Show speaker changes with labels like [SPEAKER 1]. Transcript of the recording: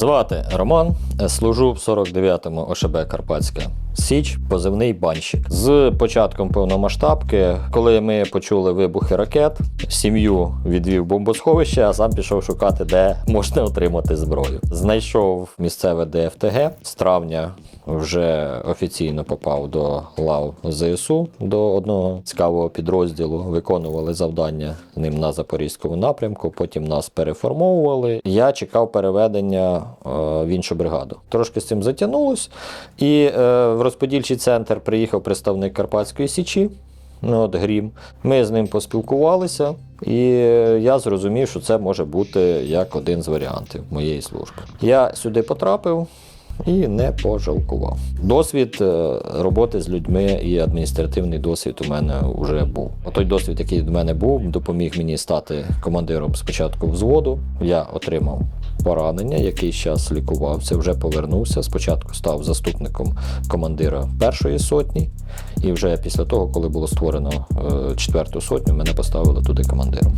[SPEAKER 1] Звати Роман, е, служу в 49-му ОШБ Карпатська Січ, позивний банщик. З початком повномасштабки, коли ми почули вибухи ракет, сім'ю відвів бомбосховище, а сам пішов шукати, де можна отримати зброю. Знайшов місцеве ДФТГ з травня. Вже офіційно попав до лав ЗСУ до одного цікавого підрозділу. Виконували завдання ним на запорізькому напрямку. Потім нас переформовували. Я чекав переведення в іншу бригаду. Трошки з цим затягнулось, і е, в розподільчий центр приїхав представник Карпатської січі. Ну, от Грім. Ми з ним поспілкувалися, і е, я зрозумів, що це може бути як один з варіантів моєї служби. Я сюди потрапив і не пожалкував. Досвід е, роботи з людьми і адміністративний досвід у мене вже був. Той досвід, який до мене був, допоміг мені стати командиром спочатку взводу. Я отримав поранення, який час лікувався, вже повернувся. Спочатку став заступником командира першої сотні, і вже після того, коли було створено е, четверту сотню, мене поставили туди командиром.